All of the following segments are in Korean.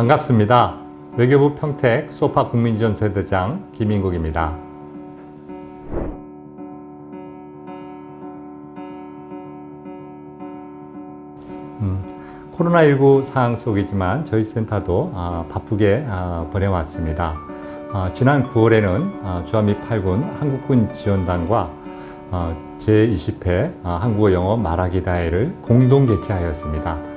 반갑습니다. 외교부 평택 소파 국민전세대장 김인국입니다. 음, 코로나19 상황 속이지만 저희 센터도 아, 바쁘게 아, 보내왔습니다. 아, 지난 9월에는 아, 주한미 8군 한국군 지원단과 아, 제20회 아, 한국어 영어 말하기 대회를 공동 개최하였습니다.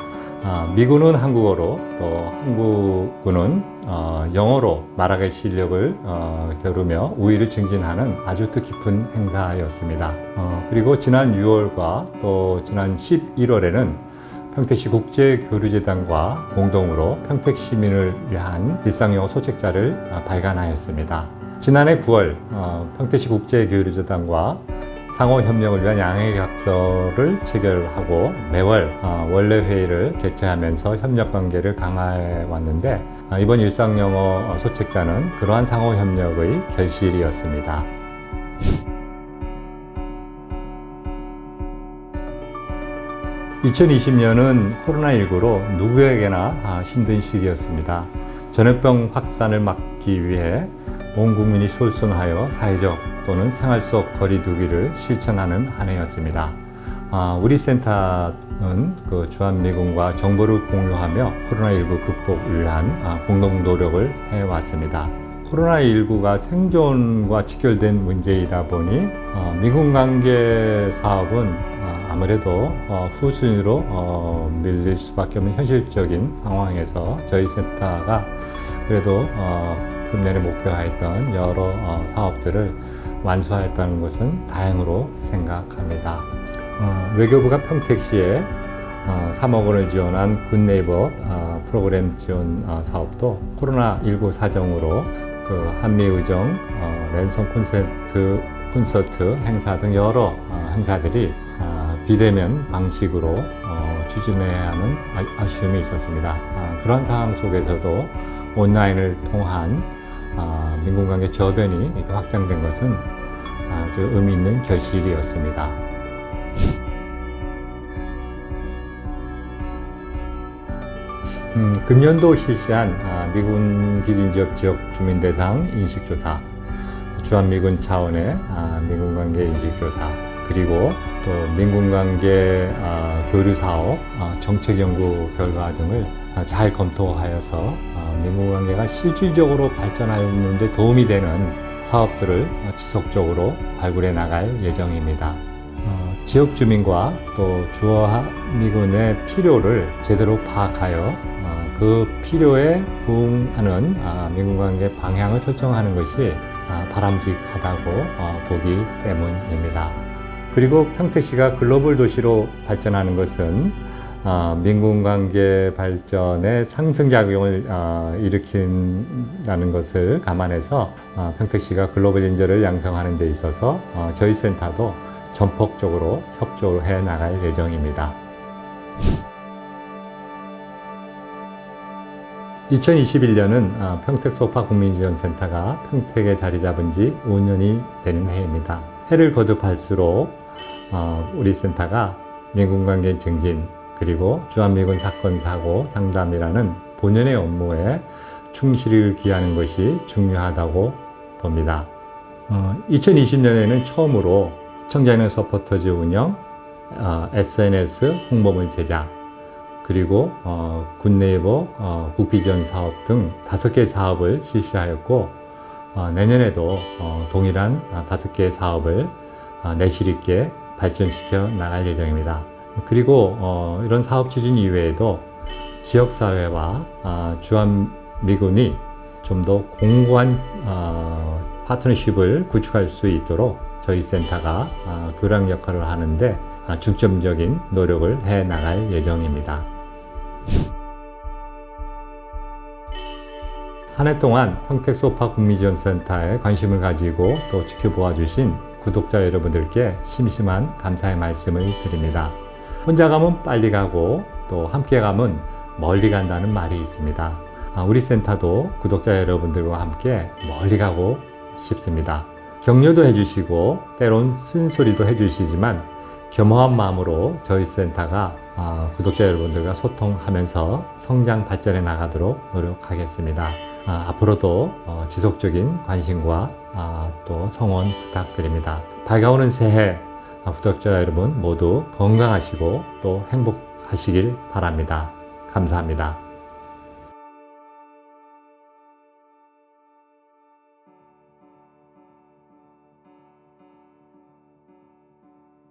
아, 미군은 한국어로 또 한국군은 어, 영어로 말하기 실력을 어, 겨루며 우위를 증진하는 아주 뜻깊은 행사였습니다. 어, 그리고 지난 6월과 또 지난 11월에는 평택시 국제교류재단과 공동으로 평택 시민을 위한 일상영어 소책자를 어, 발간하였습니다. 지난해 9월 어, 평택시 국제교류재단과 상호 협력을 위한 양해각서를 체결하고 매월 어, 원래 회의를 개최하면서 협력 관계를 강화해 왔는데 어, 이번 일상영어 소책자는 그러한 상호 협력의 결실이었습니다. 2020년은 코로나19로 누구에게나 아, 힘든 시기였습니다. 전염병 확산을 막기 위해 온 국민이 솔선하여 사회적 또는 생활 속 거리두기를 실천하는 한 해였습니다. 아, 우리 센터는 그 주한미군과 정보를 공유하며 코로나19 극복을 위한 아, 공동 노력을 해왔습니다. 코로나19가 생존과 직결된 문제이다 보니 어, 미군 관계 사업은 어, 아무래도 어, 후순위로 어, 밀릴 수밖에 없는 현실적인 상황에서 저희 센터가 그래도 어, 금년에 목표하였던 여러 어, 사업들을 완수하였다는 것은 다행으로 생각합니다. 어, 외교부가 평택시에 어, 3억 원을 지원한 굿네이버 어, 프로그램 지원 어, 사업도 코로나19 사정으로 그 한미의정, 어, 랜선 콘서트, 콘서트 행사 등 여러 어, 행사들이 아, 비대면 방식으로 어, 추진해야 하는 아- 아쉬움이 있었습니다. 아, 그런 상황 속에서도 온라인을 통한 아, 민군관계 저변이 확장된 것은 아주 의미 있는 결실이었습니다. 음, 금년도 실시한 아, 미군 기진 지역 주민 대상 인식 조사, 주한미군 차원의 아, 미군 관계 인식 조사, 그리고 또 민군 관계 아, 교류 사업, 아, 정책 연구 결과 등을 아, 잘 검토하여서 아, 민군 관계가 실질적으로 발전하는 데 도움이 되는 사업들을 어, 지속적으로 발굴해 나갈 예정입니다. 어, 지역 주민과 또 주한미군의 필요를 제대로 파악하여 어, 그 필요에 부응하는 아, 미군 관계 방향을 설정하는 것이 아, 바람직하다고 어, 보기 때문입니다. 그리고 평택시가 글로벌 도시로 발전하는 것은 아, 민군 관계 발전에 상승작용을 아, 일으킨다는 것을 감안해서 아, 평택시가 글로벌 인재를 양성하는 데 있어서 어, 저희 센터도 전폭적으로 협조를 해 나갈 예정입니다. 2021년은 아, 평택 소파 국민지원센터가 평택에 자리 잡은 지 5년이 되는 해입니다. 해를 거듭할수록 어, 우리 센터가 민군관계 증진 그리고 주한미군 사건 사고 상담이라는 본연의 업무에 충실을 기하는 것이 중요하다고 봅니다. 어, 2020년에는 처음으로 청자인원 서포터즈 운영, 어, SNS 홍보물 제작, 그리고 어, 굿네이버 어, 국비지원 사업 등 다섯 개 사업을 실시하였고 어, 내년에도 어, 동일한 어, 다섯 개 사업을 어, 내실 있게 발전시켜 나갈 예정입니다. 그리고 어, 이런 사업 추진 이외에도 지역사회와 어, 주한미군이 좀 더 공고한 어, 파트너십을 구축할 수 있도록 저희 센터가 어, 교량 역할을 하는데 아, 중점적인 노력을 해 나갈 예정입니다. 한 해 동안 평택 소파 국민지원센터에 관심을 가지고 또 지켜보아 주신 구독자 여러분들께 심심한 감사의 말씀을 드립니다. 혼자 가면 빨리 가고 또 함께 가면 멀리 간다는 말이 있습니다. 아, 우리 센터도 구독자 여러분들과 함께 멀리 가고 싶습니다. 격려도 해주시고 때론 쓴소리도 해주시지만 겸허한 마음으로 저희 센터가 아, 구독자 여러분들과 소통하면서 성장 발전해 나가도록 노력하겠습니다. 아, 앞으로도 어, 지속적인 관심과 또 성원 부탁드립니다. 밝아오는 새해 부탁자 여러분 모두 건강하시고 또 행복하시길 바랍니다. 감사합니다.